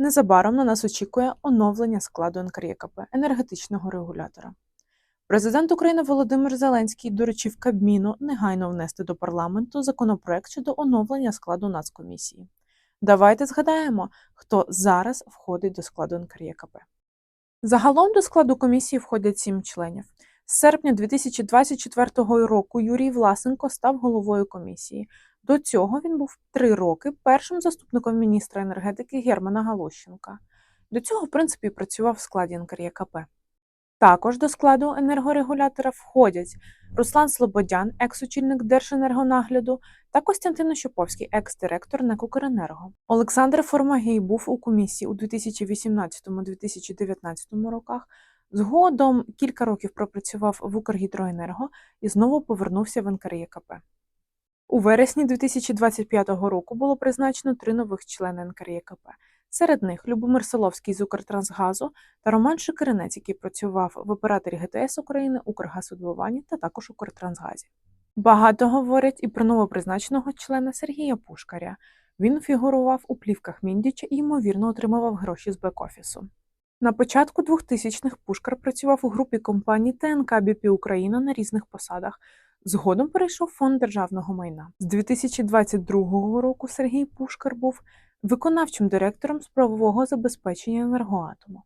Незабаром на нас очікує оновлення складу НКРЄКП енергетичного регулятора. Президент України Володимир Зеленський доручив Кабміну негайно внести до парламенту законопроект щодо оновлення складу Нацкомісії. Давайте згадаємо, хто зараз входить до складу НКРЄКП. Загалом до складу комісії входять сім членів. З серпня 2024 року Юрій Власенко став головою комісії. До цього він був три роки першим заступником міністра енергетики Германа Галущенка. До цього, в принципі, працював в складі НКРЄКП. Також до складу енергорегулятора входять Руслан Слободян, екс-очільник Держенергонагляду, та Костянтин Ощуповський, екс-директор НЕК «Укренерго». Олександр Формагій був у комісії у 2018-2019 роках. Згодом кілька років пропрацював в Укргідроенерго і знову повернувся в НКРЄКП. У вересні 2025 року було призначено три нових члени НКРЄКП. Серед них Любомир Соловський з Укртрансгазу та Роман Шикаринець, який працював в операторі ГТС України, Укргазвидобуванні та також Укртрансгазі. Багато говорять і про новопризначеного члена Сергія Пушкаря. Він фігурував у плівках Міндіча і, ймовірно, отримував гроші з бек-офісу. На початку 2000-х Пушкар працював у групі компаній ТНК БП Україна на різних посадах. Згодом перейшов фонд державного майна. З 2022 року Сергій Пушкар був виконавчим директором з правового забезпечення енергоатому.